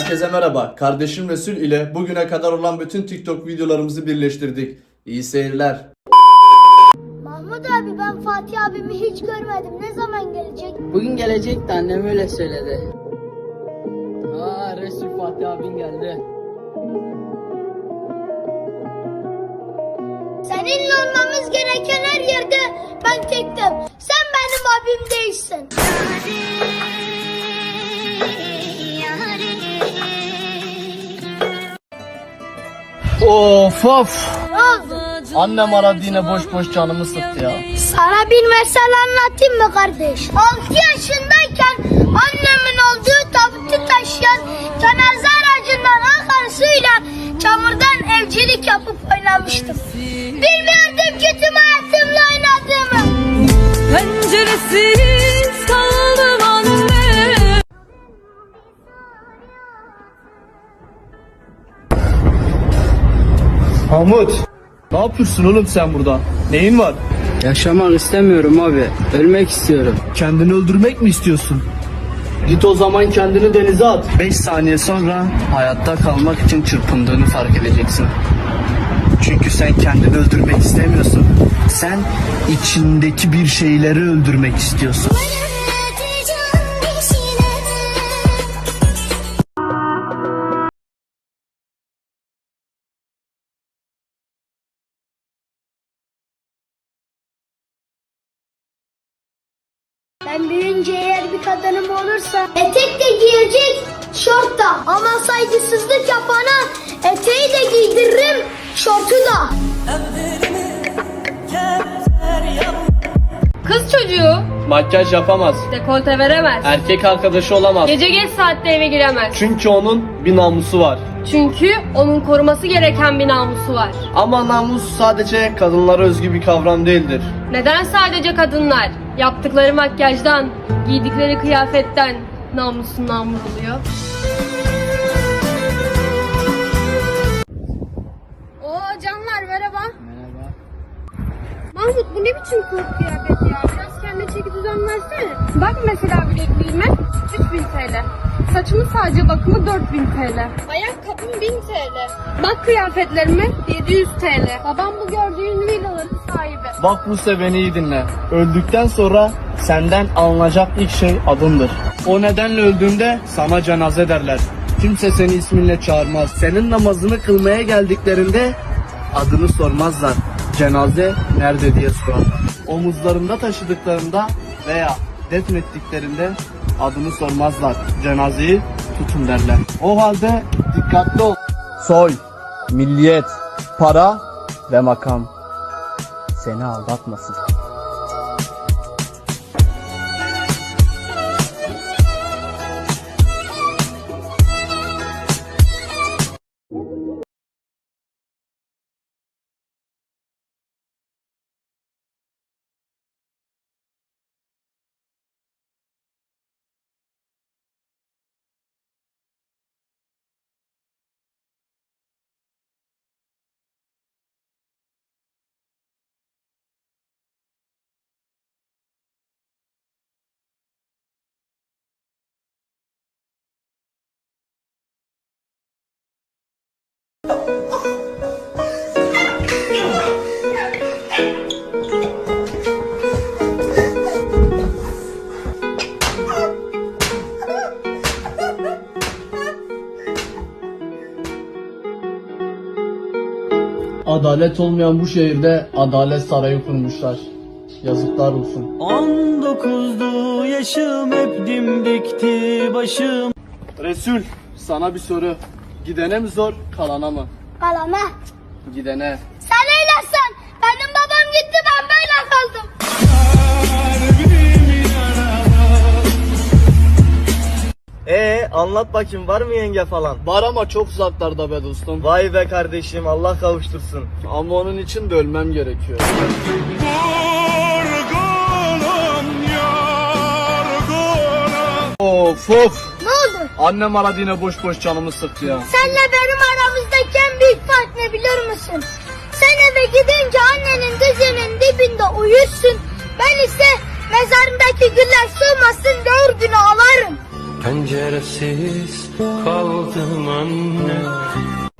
Herkese merhaba. Kardeşim Resul ile bugüne kadar olan bütün TikTok videolarımızı birleştirdik. İyi seyirler. Mahmut abi ben Fatih abimi hiç görmedim. Ne zaman gelecek? Bugün gelecek de annem öyle söyledi. Aa Resul Fatih abin geldi. Seninle olmamız gereken her yerde ben tektim. Sen benim abim değilsin. Of of. Ne oldu? Annem aradı yine boş boş canımı sıktı ya. Sana bir mesele anlatayım mı kardeş? 6 yaşındayken annemin olduğu tabutu taşıyan cenaze aracından akan suyla çamurdan evcilik yapıp oynamıştım. Bilmiyordum ki tüm hayatımla oynadığımı. Penceresiz Mahmut. Ne yapıyorsun oğlum sen burada? Neyin var? Yaşamak istemiyorum abi. Ölmek istiyorum. Kendini öldürmek mi istiyorsun? Git o zaman kendini denize at. 5 saniye sonra hayatta kalmak için çırpındığını fark edeceksin. Çünkü sen kendini öldürmek istemiyorsun. Sen içindeki bir şeyleri öldürmek istiyorsun. Ben büyüyünce eğer bir kadınım olursa etek de giyecek, şort da. Ama saygısızlık yapana eteği de giydiririm, şortu da. Kız çocuğu Makyaj yapamaz. dekolte veremez. Erkek arkadaşı olamaz. Gece geç saatte eve giremez. Çünkü onun bir namusu var. Çünkü onun koruması gereken bir namusu var. Ama namus sadece kadınlara özgü bir kavram değildir. Neden sadece kadınlar yaptıkları makyajdan, giydikleri kıyafetten namusundan vuruluyor? Oo canlar merhaba. Merhaba. Mahmut bu ne biçim kılık kıyafet ya? Biraz kendine çeki düzen versene. Bak mesela bilekliğime 3000 TL. Saçımın sadece bakımı 4000 TL. Ayakkabım 1000 TL. Bak kıyafetlerime 700 TL. Babam bu gördüğün villaların sahibi. Bak Buse beni iyi dinle. Öldükten sonra senden alınacak ilk şey adındır. O nedenle öldüğünde sana cenaze derler. Kimse seni isminle çağırmaz. Senin namazını kılmaya geldiklerinde adını sormazlar. Cenaze nerede diye sorarlar. Omuzlarında taşıdıklarında veya defnettiklerinde adını sormazlar. Cenazeyi tutun derler. O halde dikkatli ol. Soy, milliyet, para ve makam seni aldatmasın. Adalet olmayan bu şehirde adalet sarayı kurmuşlar. Yazıklar olsun. 19'du yaşım hep dimdikti başım Resul, sana bir soru. Gidene mi zor, kalana mı? Kalama. Gidene. Sen eylesin. Benim babam gitti ben böyle kaldım. Ee anlat bakayım var mı yenge falan? Var ama çok uzaklarda be dostum. Vay be kardeşim Allah kavuştursun. Ama onun için de ölmem gerekiyor. Of of. Annem aradı yine boş boş canımı sıktı ya. Senle benim aramızdaki en büyük fark ne biliyor musun? Sen eve gidince annenin dizinin dibinde uyursun. Ben ise mezarındaki güller sığmasın doğur günü ağlarım. Penceresiz kaldım anne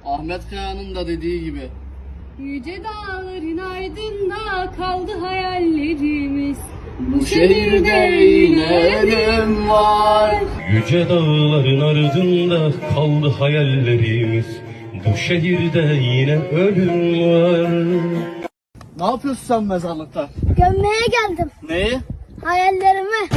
Ahmet Kaya'nın da dediği gibi. Yüce dağların ardında kaldı hayallerimiz. Bu şehirde yine ölüm var. Yüce dağların ardında kaldı hayallerimiz Bu şehirde yine ölüm var Ne yapıyorsun sen mezarlıkta? Gömmeye geldim Neyi? hayallerimi.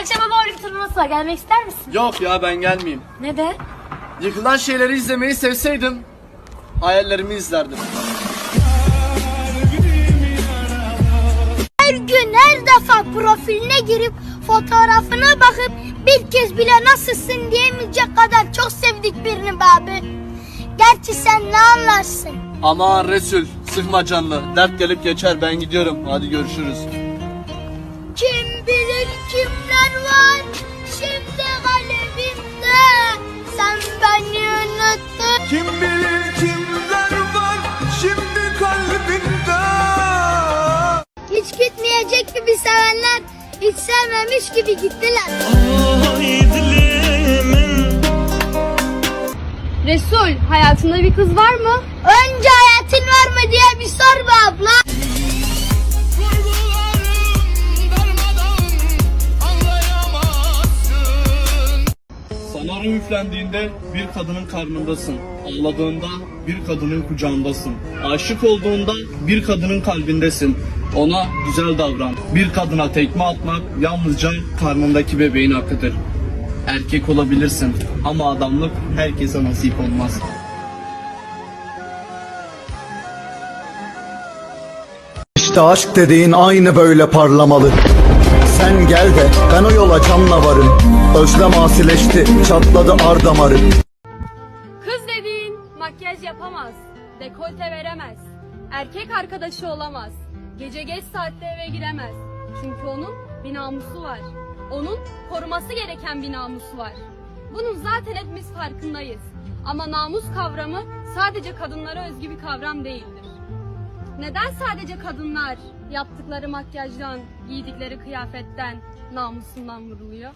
Akşama bowling turnuvası var. Gelmek ister misin? Yok ya ben gelmeyeyim. Neden? Yıkılan şeyleri izlemeyi sevseydim hayallerimi izlerdim. Her gün her defa profiline girip fotoğrafına bakıp bir kez bile nasılsın diyemeyecek kadar çok sevdik birini abi. Gerçi sen ne anlarsın? Aman Resul sıkma canını. Dert gelip geçer ben gidiyorum. Hadi görüşürüz. Kim bilir kimler var? Şimdi kalbimde Sen beni unuttun. Kim bilir kimler var? Şimdi kalbimde. Hiç gitmeyecek gibi sevenler hiç sevmemiş gibi gittiler. Resul, hayatında bir kız var mı? Önce hayatın var mı diye bir sor be abla Sanarım üflendiğinde bir kadının karnındasın. Ağladığında bir kadının kucağındasın. Aşık olduğunda bir kadının kalbindesin. Ona güzel davran. Bir kadına tekme atmak yalnızca karnındaki bebeğin hakkıdır. Erkek olabilirsin ama adamlık herkese nasip olmaz. İşte aşk dediğin aynı böyle parlamalı Sen gel de ben o yola canla varım Özlem asileşti çatladı ar damarım Kız dediğin makyaj yapamaz, dekolte veremez, erkek arkadaşı olamaz, gece geç saatte eve giremez. Çünkü onun bir namusu var. Onun koruması gereken bir namusu var. Bunun zaten hepimiz farkındayız. Ama namus kavramı sadece kadınlara özgü bir kavram değildir. Neden sadece kadınlar yaptıkları makyajdan, giydikleri kıyafetten, namusundan vuruluyor?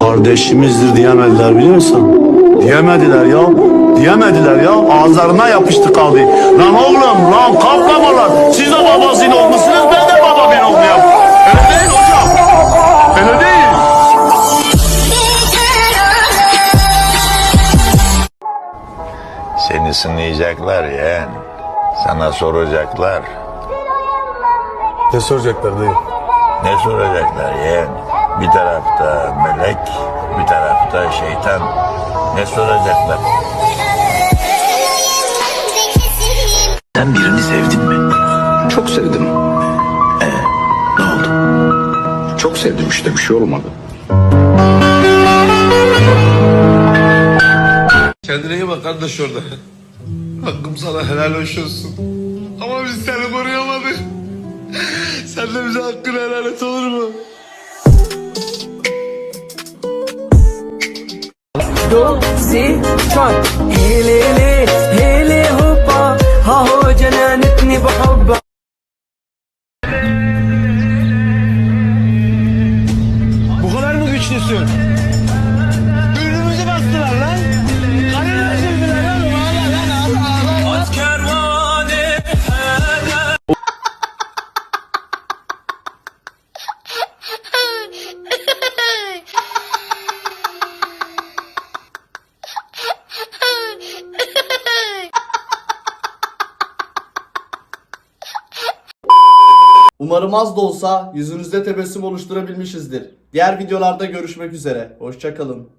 Kardeşimizdir diyemediler biliyor musun? Diyemediler ya. Diyemediler ya. Ağızlarına yapıştı kaldı. Lan oğlum lan kaplamalar. Siz de babasıyla olmuşsunuz ben de baba ben olmayayım. Öyle sınayacaklar yeğen. Sana soracaklar. Ne soracaklar dayı? Ne soracaklar yeğen? Bir tarafta melek, bir tarafta şeytan. Ne soracaklar? Sen birini sevdin mi? Çok sevdim. Ee, ne oldu? Çok sevdim işte bir şey olmadı. Kendine iyi bak kardeş orada. Hakkım sana helal hoş olsun. Ama biz seni koruyamadık. Sen de bize hakkını helal et olur mu? Bu kadar mı güçlüsün? Umarım az da olsa yüzünüzde tebessüm oluşturabilmişizdir. Diğer videolarda görüşmek üzere. Hoşçakalın.